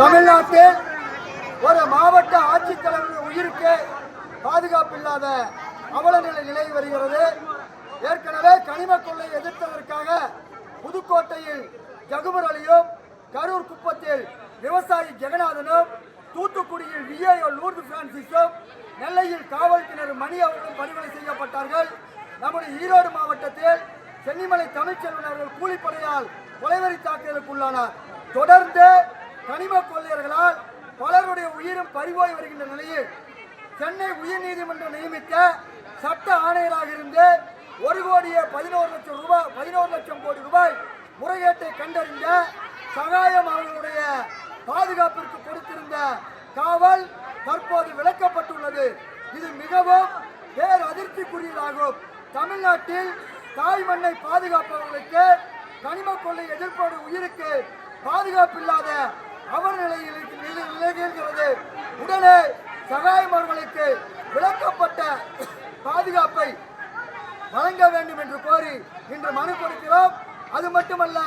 தமிழ்நாட்டில் ஒரு மாவட்ட ஆட்சித்தலைவர் உயிருக்கு பாதுகாப்பு இல்லாத அவலநிலை நிலை வருகிறது. ஏற்கனவே கனிம கொள்ளை எதிர்த்ததற்காக புதுக்கோட்டையில் ஜகுபர் அலியும் கரூர் குப்பத்தில் விவசாயி ஜெகநாதனும் தூத்துக்குடியில் விஏஓ லூர்து பிரான்சிஸும் நெல்லையில் காவல்துறையினர் மணி அவர்களும் படுகொலை செய்யப்பட்டார்கள். நம்முடைய ஈரோடு மாவட்டத்தில் சென்னிமலை தமிழ்ச்செல்வன் அவர்கள் கூலிப்படையால் கொலைவெறி தாக்குதலுக்குள்ளானார். தொடர்ந்து கனிம கொள்ளையர்களால் பலருடைய உயிரும் பறிபோய் வருகின்ற நிலையில் சென்னை உயர்நீதிமன்றம் நியமித்த சட்ட ஆணையராக இருந்து ஒரு கோடியே பதினோரு லட்சம் ரூபாய் பதினோரு லட்சம் கோடி ரூபாய் முறைகேட்டை கண்டறிந்த சகாயம் அவர்களுடைய பாதுகாப்பிற்கு கொடுத்திருந்த காவல் தற்போது விளக்கப்பட்டுள்ளது. இது மிகவும் பேர் அதிர்ச்சிக்குரியதாகும் தமிழ்நாட்டில் தாய் மண்ணை பாதுகாப்பவர்களுக்கு கனிம கொள்ளை எதிர்ப்போடு உயிருக்கு பாதுகாப்பு இல்லாத அவர் நிலையில் நிலை- நிலைகிறது உடனே சகாயம் அவர்களுக்கு விளக்கப்பட்ட பாதுகாப்பை வழங்க வேண்டும் என்று கோரி இன்று மனு கொடுக்கிறோம். அது மட்டுமல்ல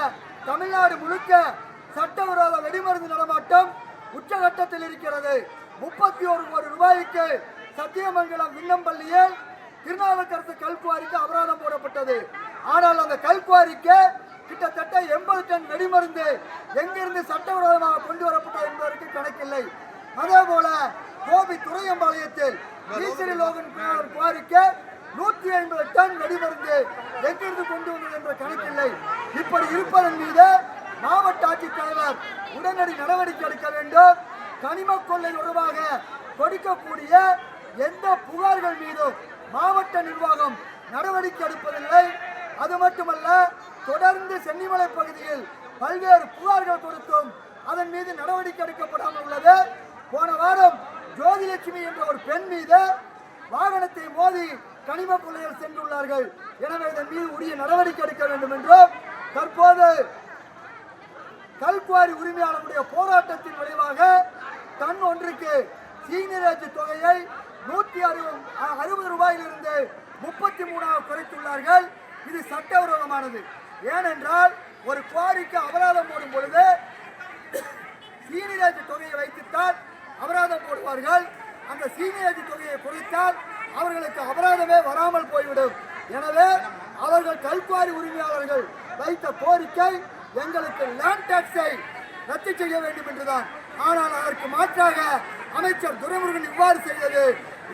தமிழ்நாடு முழுக்க சட்டவிரோத வெடிமருந்து நடமாட்டம் உச்சகட்டத்தில் இருக்கிறது. முப்பத்தி ஒரு கோடி ரூபாய்க்கு சத்தியமங்கலம் விண்ணம்பள்ளியில் திருநாவுக்கரசு கல்குவாரிக்கு அபராதம் போடப்பட்டது. ஆனால் அந்த கல்குவாரிக்கு கிட்டத்தட்ட எண்பது டன் வெடிமருந்து எங்கிருந்து சட்டவிரோதமாக கொண்டு வரப்பட்டது என்பதற்கு கணக்கில்லை. அதே போல கோபி துறையம்பாளையத்தில் ஈஸ்வரி லோகன் குவாரிக்கு நூற்றி ஐம்பது டன் வெடிமருந்து எங்கிருந்து கொண்டு வந்தது என்ற கணக்கில்லை. இப்படி இருப்பதன் மீது மாவட்ட ஆட்சித்தலைவர் உடனடி நடவடிக்கை எடுக்க வேண்டும். கனிம கொள்ளை தொடர்பாக கொடுக்கக்கூடிய எந்த புகார்கள் மீதும் மாவட்ட நிர்வாகம் நடவடிக்கை எடுப்பதில்லை. அது மட்டுமல்ல தொடர்ந்து சென்னிமலை பகுதியில் பல்வேறு புகார்கள் கொடுத்தும் அதன் மீது நடவடிக்கை எடுக்கப்படாமல் உள்ளது. போன வாரம் ஜோதிலட்சுமி என்ற ஒரு பெண் மீது வாகனத்தை மோதி கனிம கொள்ளையில் சென்றுள்ளார்கள். எனவே இதன் மீது உரிய நடவடிக்கை எடுக்க வேண்டும் என்றும் தற்போது கல்குவாரி உரிமையாளருடைய போராட்டத்தின் விளைவாக தன் ஒன்றுக்கு சீனியரேஜ் தொகையை நூற்றி அறுபது அறுபது ரூபாயிலிருந்து முப்பத்தி மூணாக குறைத்துள்ளார்கள். இது சட்டவிரோதமானது. ஏனென்றால் ஒரு குவாரிக்கு அபராதம் போடும் பொழுது சீனியரேஜ் தொகையை வைத்துத்தான் அபராதம் போடுவார்கள். அந்த சீனியரேஜ் தொகையை குறைத்தால் அவர்களுக்கு அபராதமே வராமல் போய்விடும். எனவே அவர்கள் கல்குவாரி உரிமையாளர்கள் வைத்த கோரிக்கை எங்களுக்கு லேண்ட் டாக்ஸை ரத்து செய்ய வேண்டும் என்றுதான். ஆனால் அதற்கு மாற்றாக அமைச்சர் துரைமுருகன் இவ்வாறு செய்தது.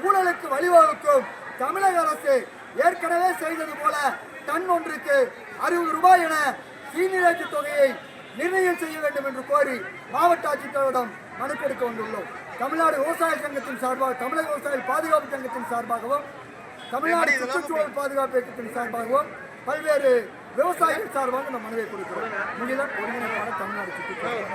ஊழலுக்கு வழிவகுக்கும் தமிழக அரசு ஏற்கனவே செய்தது போல டன் ஒன்றுக்கு அறுபது ரூபாய் என சீனியரேஜ் தொகையை நிர்ணயம் செய்ய வேண்டும் என்று கோரி மாவட்ட ஆட்சித்தலைவரிடம் மனு கொடுக்க வந்துள்ளோம். தமிழ்நாடு விவசாய சங்கத்தின் சார்பாக தமிழக விவசாய பாதுகாப்பு சங்கத்தின் சார்பாகவும் தமிழ்நாடு சுற்றுச்சூழல் பாதுகாப்பு இயக்கத்தின் சார்பாகவும் பல்வேறு விவசாயிகள் சார்பாக இந்த மனுவை கொடுக்கிறோம். முகிலன் ஒருங்கிணைப்பாளர் தமிழ்நாடு சுற்றுச்சூழல்.